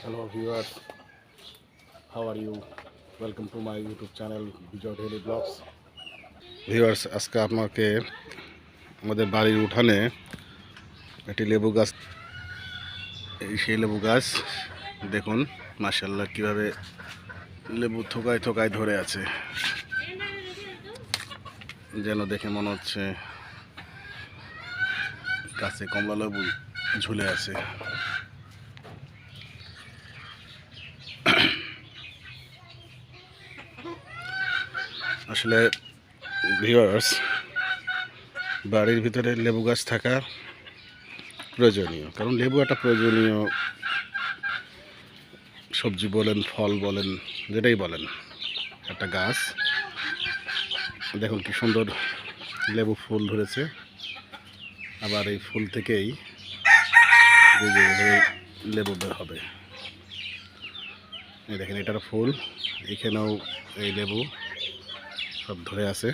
Hello viewers, how are you? Welcome to my YouTube channel Bijoy Daily Vlogs. Viewers আজকে আপনাকে আমাদের বাড়ির উঠানে একটি লেবু গাছ এই সেই লেবু গাছ দেখুন মাসাল্লাহ কীভাবে লেবু থোকায় থোকায় ধরে আছে যেন দেখে মনে হচ্ছে গাছে কমলা লেবু ঝুলে আছে আসলে ভিউয়ার্স বাড়ির ভিতরে লেবু গাছ থাকা প্রয়োজনীয়। কারণ লেবু একটা প্রয়োজনীয় সবজি বলেন, ফল বলেন, যেটাই বলেন, একটা গাছ। দেখুন কি সুন্দর লেবু ফুল ধরেছে। আবার এই ফুল থেকেই লেবু বের হবে। দেখেন, এটার ফুল, এখানেও এই লেবু। সব ধরে আছে।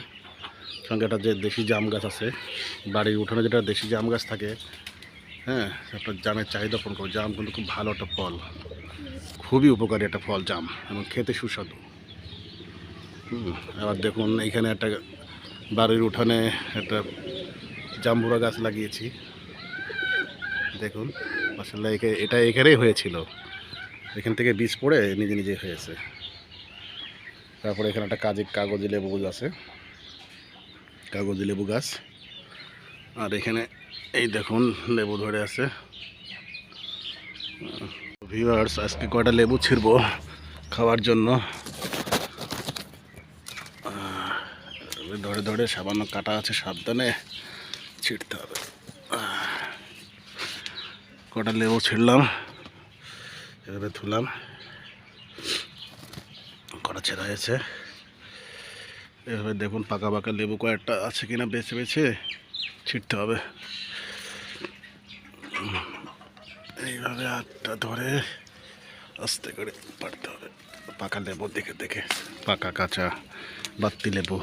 সঙ্গে একটা যে দেশি জাম গাছ আছে, বাড়ির উঠানে যেটা দেশি জাম গাছ থাকে হ্যাঁ একটা জামের চাহিদা পূরণ করে জাম কিন্তু খুব ভালো একটা ফল। খুবই উপকারী একটা ফল জাম, এবং খেতে সুস্বাদু। আবার দেখুন, এইখানে একটা বাড়ির উঠানে একটা জাম্বুরা গাছ লাগিয়েছি। দেখুন আসলে এটা এখানেই হয়েছিল। এখান থেকে বীজ পড়ে নিজে নিজে হয়েছে। তারপরে এখানে একটা কাজে কাগজি লেবু গাছ আছে। কাগজি লেবু গাছ। আর এখানে এই দেখুন, লেবু ধরে আছে। ভিউয়ার্স আজকে কয়টা লেবু ছিড়বো খাওয়ার জন্য? ধরে ধরে সামান্য কাটা আছে, সাবধানে ছিঁড়তে হবে। কটা লেবু ছিঁড়লাম এভাবে ধুলাম। ছেঁড়া হয়েছে এভাবে দেখুন, পাকা পাকা লেবু কয়েকটা আছে কিনা বেছে বেছে ছিটতে হবে। এইভাবে হাতটা ধরে আস্তে করে পারতে হবে। পাকা লেবু দেখে দেখে। পাকা কাঁচা বাত্তি লেবু।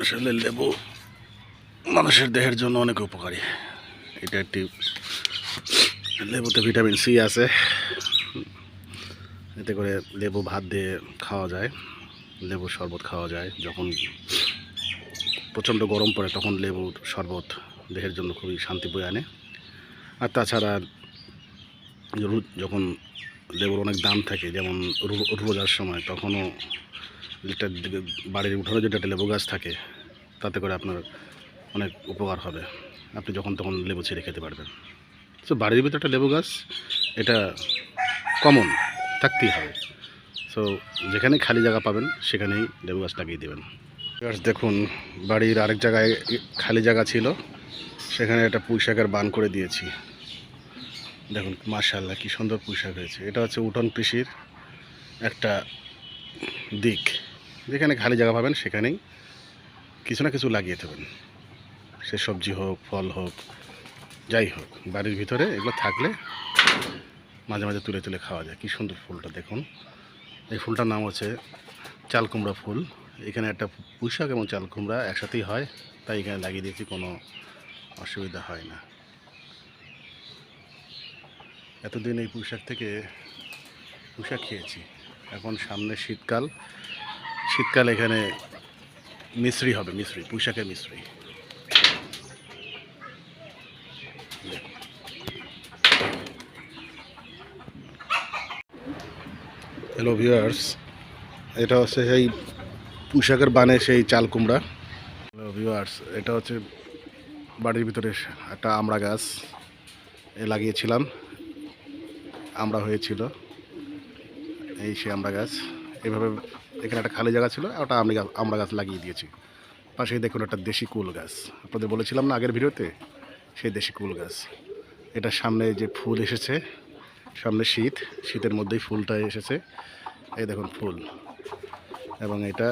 আসলে লেবু মানুষের দেহের জন্য অনেক উপকারী। এটা একটি লেবুতে ভিটামিন সি আছে। এতে করে লেবু ভাত দিয়ে খাওয়া যায়, লেবুর শরবত খাওয়া যায়। যখন প্রচণ্ড গরম পড়ে, তখন লেবুর শরবত দেহের জন্য খুবই শান্তি বয়ে আনে। আর তাছাড়া যখন লেবুর অনেক দাম থাকে, যেমন রোজার সময়, তখনও দিকে বাড়ির উঠানে যেটা লেবু গাছ থাকে, তাতে করে আপনার অনেক উপকার হবে। আপনি যখন তখন লেবু ছেড়ে খেতে পারবেন। তো বাড়ির ভিতরে একটা লেবু গাছ, এটা কমন থাকতেই হবে। সো যেখানে খালি জায়গা পাবেন, সেখানেই লেবু গাছ লাগিয়ে দেবেন। দেখুন, বাড়ির আরেক জায়গায় খালি জায়গা ছিল। সেখানে একটা পুঁই শাকের বান করে দিয়েছি। দেখুন মার্শাল্লাহ কী সুন্দর পুঁই শাক হয়েছে। এটা হচ্ছে উঠোন কৃষির একটা দিক। যেখানে খালি জায়গা পাবেন, সেখানেই কিছু না কিছু লাগিয়ে দেবেন। সে সবজি হোক, ফল হোক, যাই হোক, বাড়ির ভিতরে এগুলো থাকলে মাঝে মাঝে তুলে তুলে খাওয়া যায়। কী সুন্দর ফুলটা দেখুন। এই ফুলটার নাম হচ্ছে চাল কুমড়া ফুল। এখানে একটা পুঁইশাক এবং চাল কুমড়া একসাথেই হয়, তাই এখানে লাগিয়ে দিয়েছি, কোনো অসুবিধা হয় না। এতদিন এই পুঁইশাক থেকে পুঁইশাক খেয়েছি। এখন সামনে শীতকাল। শীতকাল এখানে মিশ্রি হবে, মিশ্রি, পুঁইশাকের মিশ্রি। হ্যালো ভিউয়ার্স এটা হচ্ছে সেই পুঁশাকের বানে সেই চাল কুমড়া। হ্যালো ভিউয়ার্স এটা হচ্ছে বাড়ির ভিতরে একটা আমড়া গাছ। এ লাগিয়েছিলাম। আমড়া হয়েছিল। এই সেই আমড়া গাছ। এভাবে এখানে একটা খালি জায়গা ছিল, ওটা আমড়া গাছ আমড়া গাছ লাগিয়ে দিয়েছি। পাশেই দেখুন একটা দেশি কুল গাছ। আপনাদের বলেছিলাম না আগের ভিডিওতে? সেই দেশি কুল গাছ। এটার সামনে যে ফুল এসেছে সামনে শীত, শীতের মধ্যেই ফুলটা এসেছে। এই দেখুন ফুল। এবং এটা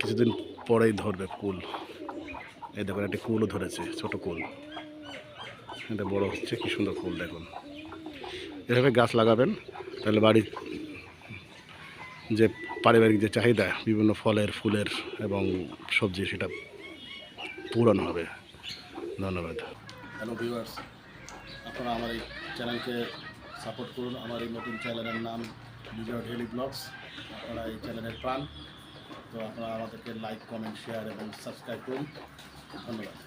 কিছুদিন পরেই ধরবে কুল এই দেখুন, একটা কুলও ধরেছে, ছোট কুল। এটা বড় হচ্ছে, কি সুন্দর ফুল দেখুন। এভাবে গাছ লাগাবেন, তাহলে বাড়ির যে পারিবারিক যে চাহিদা, বিভিন্ন ফলের, ফুলের এবং সবজি সেটা পূরণ হবে। ধন্যবাদ। হ্যালো ভিউয়ার্স আপনারা আমার এই চ্যানেলকে সাপোর্ট করুন আমার এই নতুন চ্যানেলের নাম বিজয় ডেলি ব্লগস আপনারা এই চ্যানেলের প্রাণ। তো আপনারা আমাদেরকে লাইক কমেন্ট শেয়ার এবং সাবস্ক্রাইব করুন। ধন্যবাদ।